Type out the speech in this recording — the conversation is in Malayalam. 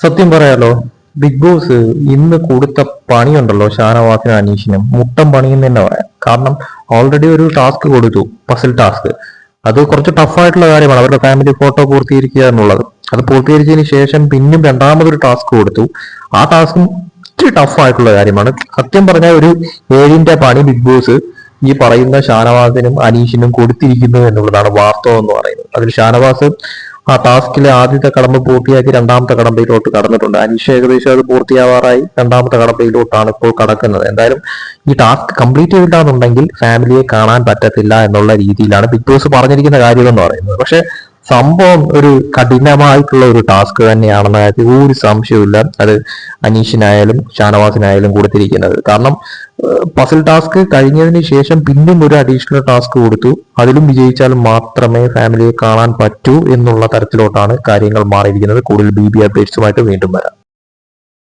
സത്യം പറയാലോ ബിഗ് ബോസ് ഇന്ന് കൊടുത്ത പണിയുണ്ടല്ലോ ഷാനവാസിനും അനീഷിനും. മുട്ടം പണിയെന്ന് തന്നെ പറയാം. കാരണം ഓൾറെഡി ഒരു ടാസ്ക് കൊടുത്തു പസിൽ ടാസ്ക് അത് കുറച്ച് ടഫായിട്ടുള്ള കാര്യമാണ്. അവരുടെ ഫാമിലി ഫോട്ടോ പൂർത്തീകരിക്കുക എന്നുള്ളത്. അത് പൂർത്തീകരിച്ചതിന് ശേഷം പിന്നും രണ്ടാമതൊരു ടാസ്ക് കൊടുത്തു. ആ ടാസ്കും ഇച്ചിരി ടഫായിട്ടുള്ള കാര്യമാണ്. സത്യം പറഞ്ഞാൽ ഒരു ഏഴിന്റെ പണി ബിഗ് ബോസ് ഈ പറയുന്ന ഷാനവാസിനും അനീഷിനും കൊടുത്തിരിക്കുന്നു എന്നുള്ളതാണ് വാസ്തവം എന്ന് പറയുന്നത്. അതിൽ ഷാനവാസ് ആ ടാസ്കിലെ ആദ്യത്തെ കടമ്പ പൂർത്തിയാക്കി രണ്ടാമത്തെ കടമ്പയിലോട്ട് കടന്നിട്ടുണ്ട്. അനീഷ് ഏകദേശം അത് പൂർത്തിയാവാറായി രണ്ടാമത്തെ കടമ്പയിലോട്ടാണ് ഇപ്പോൾ കടക്കുന്നത്. എന്തായാലും ഈ ടാസ്ക് കംപ്ലീറ്റ് ചെയ്തിട്ടാണെന്നുണ്ടെങ്കിൽ ഫാമിലിയെ കാണാൻ പറ്റത്തില്ല എന്നുള്ള രീതിയിലാണ് ബിഗ് ബോസ് പറഞ്ഞിരിക്കുന്ന കാര്യം എന്ന് പറയുന്നത്. പക്ഷെ സംഭവം ഒരു കഠിനമായിട്ടുള്ള ഒരു ടാസ്ക് തന്നെയാണെന്ന കാര്യത്തിൽ ഒരു സംശയമില്ല അത് അനീഷിനായാലും ഷാനവാസിനായാലും കൊടുത്തിരിക്കുന്നത്. കാരണം പസിൽ ടാസ്ക് കഴിഞ്ഞതിന് ശേഷം പിന്നും ഒരു അഡീഷണൽ ടാസ്ക് കൊടുത്തു. അതിലും വിജയിച്ചാൽ മാത്രമേ ഫാമിലിയെ കാണാൻ പറ്റൂ എന്നുള്ള തരത്തിലോട്ടാണ് കാര്യങ്ങൾ മാറിയിരിക്കുന്നത്. കൂടുതൽ ബി ബി അപ്ഡേറ്റ്സുമായിട്ട് വീണ്ടും വരാം.